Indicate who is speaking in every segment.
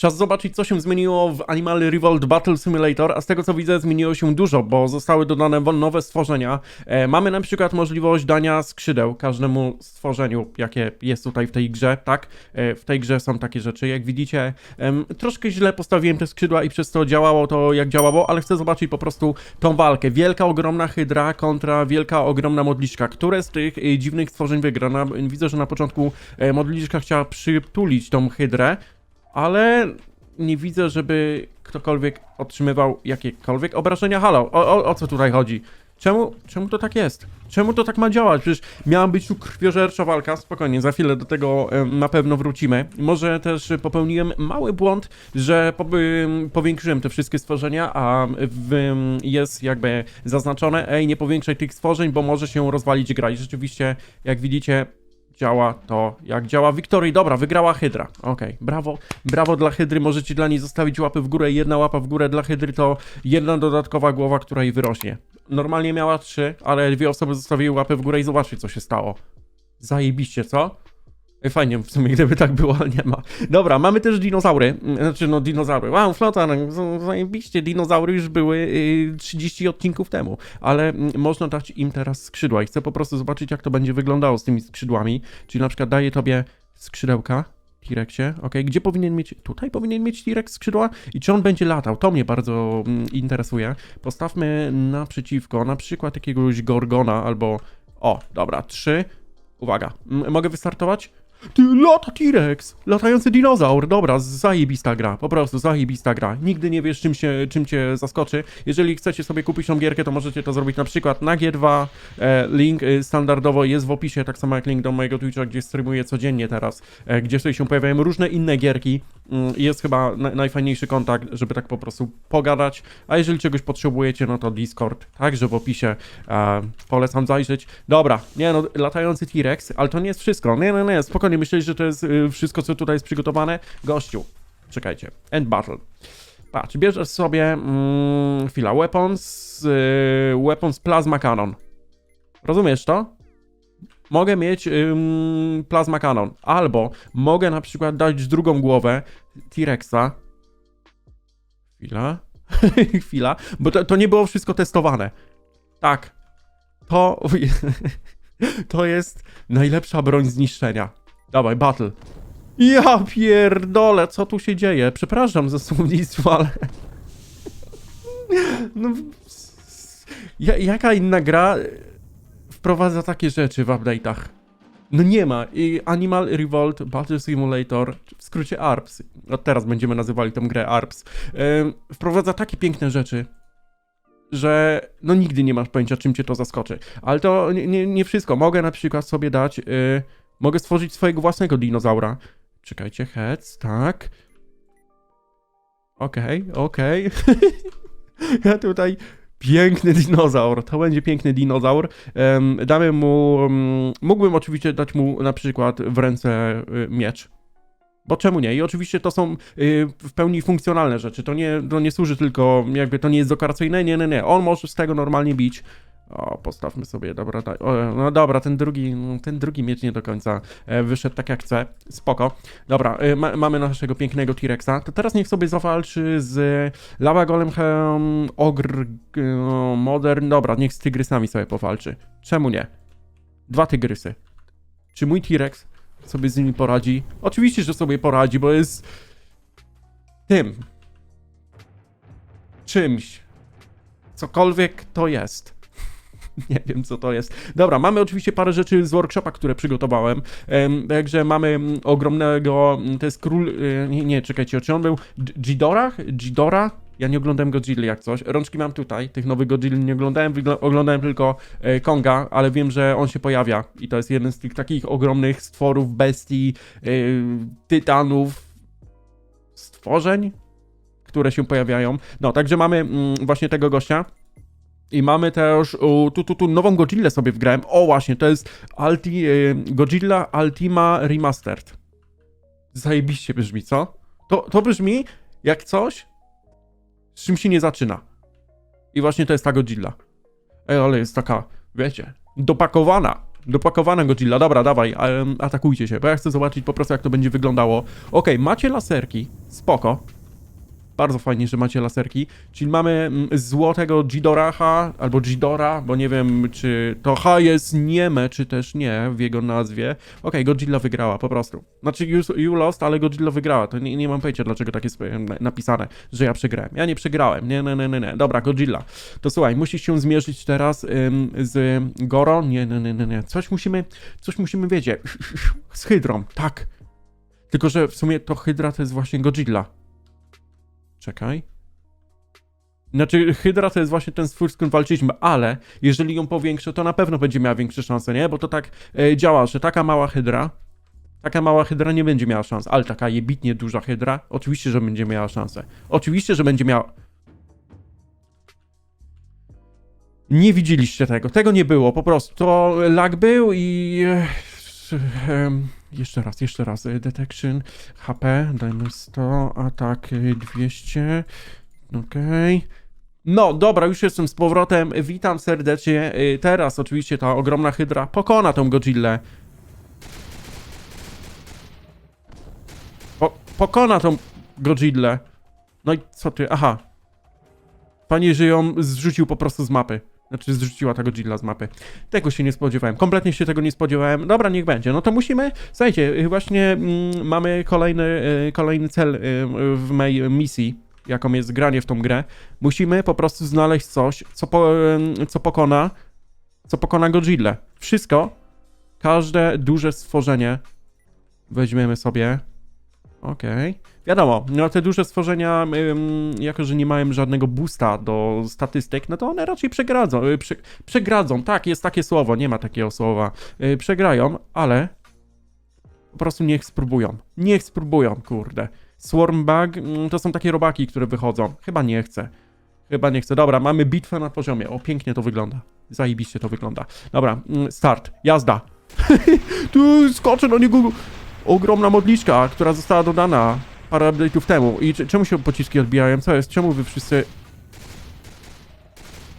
Speaker 1: Czas zobaczyć, co się zmieniło w Animal Revolt Battle Simulator, a z tego co widzę, zmieniło się dużo, bo zostały dodane nowe stworzenia. E, mamy na przykład możliwość dania skrzydeł każdemu stworzeniu, jakie jest tutaj w tej grze, tak? E, w tej grze są takie rzeczy, jak widzicie. Em, troszkę źle postawiłem te skrzydła i przez to działało to, jak działało, ale chcę zobaczyć po prostu tą walkę. Wielka, ogromna hydra kontra wielka, ogromna modliszka. Które z tych e, dziwnych stworzeń wygra? Na, widzę, że na początku e, modliszka chciała przytulić tą hydrę, ale nie widzę, żeby ktokolwiek otrzymywał jakiekolwiek obrażenia. Halo, o, o, o co tutaj chodzi? Czemu, czemu to tak jest? Czemu to tak ma działać? Przecież miała być tu krwiożercza walka. Spokojnie, za chwilę do tego na pewno wrócimy. Może też popełniłem mały błąd, że po, em, powiększyłem te wszystkie stworzenia, a jest jakby zaznaczone, ej, nie powiększaj tych stworzeń, bo może się rozwalić gra. I rzeczywiście, jak widzicie, działa to jak działa Wiktorii. Dobra, wygrała Hydra. Okej, brawo. Brawo dla Hydry. Możecie dla niej zostawić łapy w górę. Jedna łapa w górę dla Hydry to jedna dodatkowa głowa, która jej wyrośnie. Normalnie miała trzy, ale dwie osoby zostawiły łapy w górę i zobaczcie, co się stało. Zajebiście, co? Fajnie w sumie, gdyby tak było, ale nie ma. Dobra, mamy też dinozaury. Znaczy, no dinozaury. Wow, flota, no, zajebiście. Dinozaury już były y, 30 odcinków temu, ale mm, można dać im teraz skrzydła i chcę po prostu zobaczyć, jak to będzie wyglądało z tymi skrzydłami. Czyli na przykład daję tobie skrzydełka. T-Rexie, ok, gdzie powinien mieć, tutaj powinien mieć T-Rex skrzydła i czy on będzie latał, to mnie bardzo mm, interesuje. Postawmy naprzeciwko, na przykład jakiegoś Gorgona albo, o, dobra, trzy, uwaga, M- mogę wystartować? Ty, lata T-Rex! Latający dinozaur! Dobra, zajebista gra, po prostu zajebista gra. Nigdy nie wiesz, czym, się, czym cię zaskoczy. Jeżeli chcecie sobie kupić tą gierkę, to możecie to zrobić na przykład na G2. E, link e, standardowo jest w opisie, tak samo jak link do mojego Twitcha, gdzie streamuję codziennie teraz, e, gdzie sobie się pojawiają różne inne gierki. Mm, Jest chyba na, najfajniejszy kontakt, żeby tak po prostu pogadać. A jeżeli czegoś potrzebujecie, no to Discord, także w opisie e, polecam zajrzeć. Dobra, nie no, latający T-Rex, ale to nie jest wszystko. Nie, nie, nie, spokojnie, myślę, że to jest y, wszystko, co tutaj jest przygotowane. Gościu, czekajcie, end battle. Patrz, bierzesz sobie, mm, chwila, weapons, y, weapons plasma cannon. Rozumiesz to? Mogę mieć ym, plasma cannon, albo mogę na przykład dać drugą głowę T-Rexa. Chwila. Chwila, bo to, to nie było wszystko testowane. Tak. To. To jest najlepsza broń zniszczenia. Dawaj, battle. Ja pierdolę, co tu się dzieje? Przepraszam za słownictwo, ale... No... Ja, jaka inna gra wprowadza takie rzeczy w update'ach? No nie ma. I Animal Revolt Battle Simulator, w skrócie ARPS, od teraz będziemy nazywali tę grę ARPS, wprowadza takie piękne rzeczy, że no nigdy nie masz pojęcia, czym cię to zaskoczy. Ale to nie, nie, nie wszystko. Mogę na przykład sobie dać, y, mogę stworzyć swojego własnego dinozaura. Czekajcie, heads, tak. Okej, okej. ja tutaj piękny dinozaur. To będzie piękny dinozaur. Damy mu, mm, mógłbym oczywiście dać mu na przykład w ręce y, miecz. Bo czemu nie? I oczywiście to są y, w pełni funkcjonalne rzeczy. To nie, to nie służy tylko, jakby to nie jest dekoracyjne. Nie, nie, nie. On może z tego normalnie bić. O, postawmy sobie, dobra, daj, o, no dobra, ten drugi, ten drugi miecz nie do końca e, wyszedł tak jak chcę, spoko. Dobra, y, ma, mamy naszego pięknego T-Rexa, to teraz niech sobie zawalczy z Lava Golem um, Ogr y, Modern, dobra, niech z tygrysami sobie powalczy. Czemu nie? Dwa tygrysy. Czy mój T-Rex sobie z nimi poradzi? Oczywiście, że sobie poradzi, bo jest tym. Czymś. Cokolwiek to jest. Nie wiem, co to jest. Dobra, mamy oczywiście parę rzeczy z workshopa, które przygotowałem. Em, także mamy mm, ogromnego. mm, To jest król. y, Nie, nie czekajcie, czy on był. G- Gidora? Ja nie oglądałem Godzilla jak coś. Rączki mam tutaj. Tych nowych Godzilla nie oglądałem. Oglądałem tylko e, Konga, ale wiem, że on się pojawia. I to jest jeden z tych takich ogromnych stworów, bestii, y, tytanów, stworzeń, które się pojawiają. No, także mamy mm, właśnie tego gościa. I mamy też tu, tu, tu nową Godzillę sobie wgrałem. O, właśnie, to jest Alti, y, Godzilla Ultima Remastered. Zajebiście brzmi, co? To, to brzmi jak coś, z czym się nie zaczyna. I właśnie to jest ta Godzilla. Ej, ale jest taka, wiecie, dopakowana. Dopakowana Godzilla, dobra, dawaj, atakujcie się, bo ja chcę zobaczyć po prostu jak to będzie wyglądało. Okej, macie laserki, spoko. Bardzo fajnie, że macie laserki. Czyli mamy mm, złotego Gidoracha, albo Gidora, bo nie wiem, czy to H jest nieme, czy też nie w jego nazwie. Okej, Godzilla wygrała, po prostu. Znaczy, you, you lost, ale Godzilla wygrała. To nie, nie mam pojęcia, dlaczego tak jest e, napisane, że ja przegrałem. Ja nie przegrałem. Nie, nie, nie, nie, nie. Dobra, Godzilla. To słuchaj, musisz się zmierzyć teraz ym, z Goro. Nie, nie, nie, nie, nie. Coś musimy, coś musimy wiedzieć. Z Hydrą, tak. Tylko, że w sumie to Hydra to jest właśnie Godzilla. Czekaj. Znaczy, Hydra to jest właśnie ten stwór, z którym walczyliśmy, ale jeżeli ją powiększę, to na pewno będzie miała większe szanse, nie? Bo to tak e, działa, że taka mała Hydra, taka mała Hydra nie będzie miała szans, ale taka jebitnie duża Hydra, oczywiście, że będzie miała szansę. Oczywiście, że będzie miała... Nie widzieliście tego, tego nie było, po prostu. To lag był i... e, em, jeszcze raz, jeszcze raz. e, Detection, HP, dajmy 100, atak e, 200. Okej. No, dobra, już jestem z powrotem. Witam serdecznie. Y, Teraz oczywiście ta ogromna hydra pokona tą Godzillę. Po, pokona tą Godzillę. No i co ty? Aha. Panie, że ją zrzucił po prostu z mapy. Znaczy, zrzuciła ta Godzilla z mapy. Tego się nie spodziewałem. Kompletnie się tego nie spodziewałem. Dobra, niech będzie. No to musimy. Słuchajcie, właśnie mm, mamy kolejny, y, kolejny cel y, w mojej misji, jaką jest granie w tą grę. Musimy po prostu znaleźć coś, co, po, y, co pokona. Co pokona Godzilla. Wszystko. Każde duże stworzenie. Weźmiemy sobie. Okej. Wiadomo, no te duże stworzenia, jako że nie mają żadnego boosta do statystyk, no to one raczej przegradzą. Y, prze, przegradzą, tak, jest takie słowo, nie ma takiego słowa. Y, przegrają, ale po prostu niech spróbują. Niech spróbują, kurde. Swarmbug mm, to są takie robaki, które wychodzą. Chyba nie chcę. Chyba nie chcę. Dobra, mamy bitwę na poziomie. O, pięknie to wygląda. Zajebiście to wygląda. Dobra, mm, start. Jazda. tu skoczę na niego. Ogromna modliszka, która została dodana parę update'ów temu. I czemu się pociski odbijają? Co jest? Czemu wy wszyscy...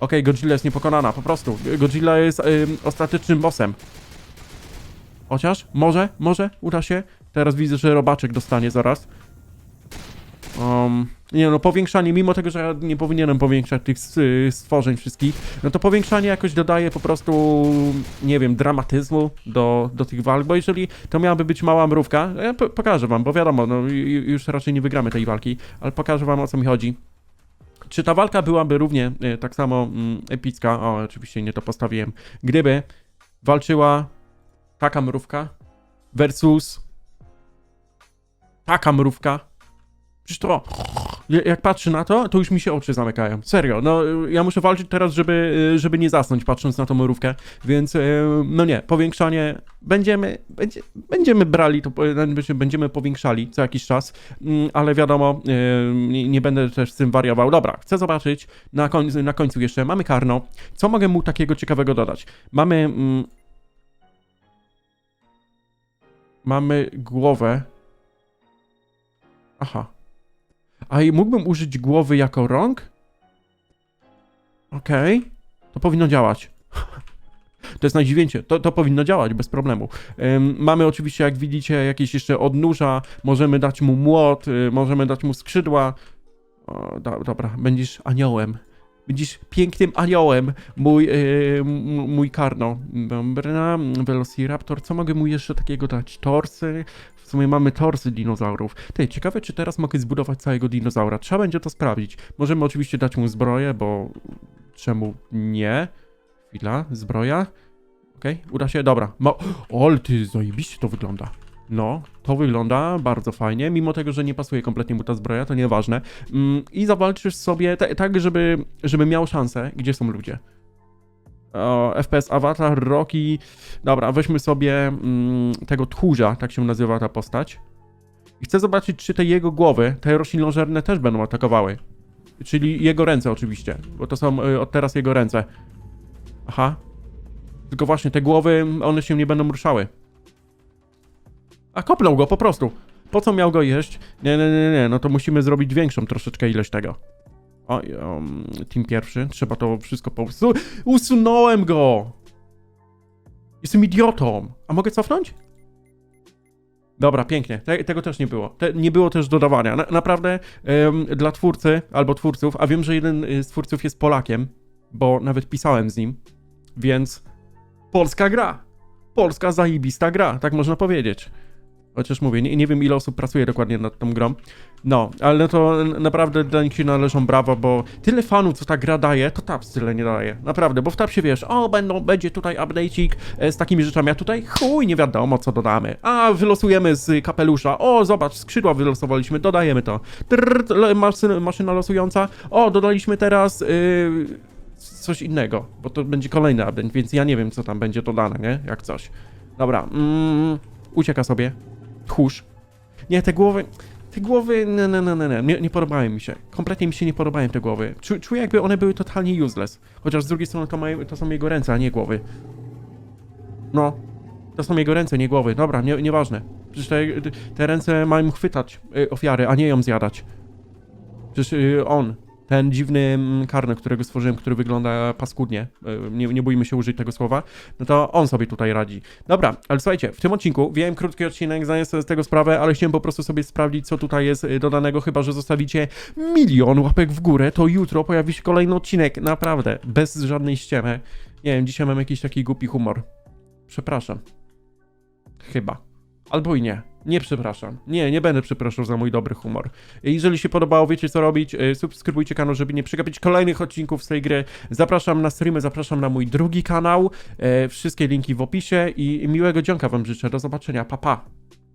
Speaker 1: Okej, Godzilla jest niepokonana, po prostu. Godzilla jest ym, ostatecznym bossem. Chociaż, może, może, uda się. Teraz widzę, że robaczek dostanie zaraz. Um, nie no, powiększanie, mimo tego, że ja nie powinienem powiększać tych y, stworzeń wszystkich, no to powiększanie jakoś dodaje po prostu, nie wiem, dramatyzmu do, do tych walk, bo jeżeli to miałaby być mała mrówka, ja po- pokażę wam, bo wiadomo, no ju- ju- już raczej nie wygramy tej walki, ale pokażę wam o co mi chodzi. Czy ta walka byłaby równie e, tak samo mm, epicka, o oczywiście nie to postawiłem, gdyby walczyła taka mrówka versus taka mrówka, Przecież to. ja- Jak patrzę na to, to już mi się oczy zamykają. Serio, no ja muszę walczyć teraz, żeby, żeby nie zasnąć patrząc na tą mrówkę, więc e, no nie, powiększanie będziemy, będzie, będziemy brali to, e, będziemy powiększali co jakiś czas, mm, ale wiadomo, nie, nie będę też z tym wariował. Dobra, chcę zobaczyć na końcu, na końcu jeszcze, mamy Karno, co mogę mu takiego ciekawego dodać? Mamy... Mm, mamy głowę. Aha. A mógłbym użyć głowy jako rąk? Okej. To powinno działać. To jest najdziwniejsze. To, to powinno działać bez problemu. Ym, mamy oczywiście, jak widzicie, jakieś jeszcze odnóża. Możemy dać mu młot, y, możemy dać mu skrzydła. O, do, dobra, będziesz aniołem. Będziesz pięknym aniołem, mój, yy, mój karno. Dobra, Velociraptor. Co mogę mu jeszcze takiego dać? Torsy. W sumie mamy torsy dinozaurów. Ty, ciekawe, czy teraz mogę zbudować całego dinozaura. Trzeba będzie to sprawdzić. Możemy oczywiście dać mu zbroję, bo czemu nie? Chwila, zbroja. Okej, uda się, dobra. Mo o, ale ty, zajebiście to wygląda. No, to wygląda bardzo fajnie, mimo tego, że nie pasuje kompletnie mu ta zbroja, to nieważne. Mm, I zawalczysz sobie ta- tak, żeby, żeby miał szansę. Gdzie są ludzie? FPS Avatar, Rocky. Dobra, weźmy sobie mm, tego tchórza, tak się nazywa ta postać. I chcę zobaczyć, czy te jego głowy, te roślinożerne też będą atakowały. Czyli jego ręce oczywiście, bo to są y, od teraz jego ręce. Aha. Tylko właśnie te głowy, one się nie będą ruszały. A kopnął go po prostu. Po co miał go jeść? Nie, nie, nie, nie, no to musimy zrobić większą troszeczkę ilość tego. O, um, team pierwszy, trzeba to wszystko po... Usu- Usunąłem go! Jestem idiotą. A mogę cofnąć? Dobra, pięknie. Te, tego też nie było. Te, nie było też dodawania. Na, naprawdę dla twórcy albo twórców, a wiem, że jeden y, z twórców jest Polakiem, bo nawet pisałem z nim, więc polska gra. Polska zajebista gra, tak można powiedzieć. Chociaż mówię, nie, nie wiem ile osób pracuje dokładnie nad tą grą. No, ale to naprawdę dla nich się należą brawa, bo tyle fanów, co ta gra daje, to Taps tyle nie daje. Naprawdę, bo w Tapsie wiesz, o, będą, będzie tutaj update'ik e, z takimi rzeczami, a tutaj chuj, nie wiadomo co dodamy. A, wylosujemy z kapelusza, o, zobacz, skrzydła wylosowaliśmy, dodajemy to. Trrr, maszyna, maszyna losująca, o, dodaliśmy teraz... Yy, coś innego, bo to będzie kolejny update, więc ja nie wiem, co tam będzie dodane, nie? Jak coś. Dobra, mm, ucieka sobie. Tchórz. Nie, te głowy... Te głowy, nie, nie, nie, nie, nie, nie, nie podobają mi się. Kompletnie mi się nie podobają te głowy. Czu, czuję, jakby one były totalnie useless. Chociaż z drugiej strony to, to są jego ręce, a nie głowy. No. To są jego ręce, nie głowy. Dobra, nie, nieważne. Przecież te, te ręce mają chwytać y, ofiary, a nie ją zjadać. Przecież y, on, ten dziwny mm, karny, którego stworzyłem, który wygląda paskudnie, y, nie, nie bójmy się użyć tego słowa, no to on sobie tutaj radzi. Dobra, ale słuchajcie, w tym odcinku, wiem, krótki odcinek, zdaję sobie z tego sprawę, ale chciałem po prostu sobie sprawdzić, co tutaj jest y, dodanego, chyba, że zostawicie milion łapek w górę, to jutro pojawi się kolejny odcinek, naprawdę, bez żadnej ściemy. Nie wiem, dzisiaj mam jakiś taki głupi humor. Przepraszam. Chyba. Albo i nie. Nie przepraszam. Nie, nie będę przepraszał za mój dobry humor. Jeżeli się podobało, wiecie co robić, y, subskrybujcie kanał, żeby nie przegapić kolejnych odcinków z tej gry. Zapraszam na streamy, zapraszam na mój drugi kanał. E, Wszystkie linki w opisie i miłego dzionka wam życzę. Do zobaczenia. Pa, pa.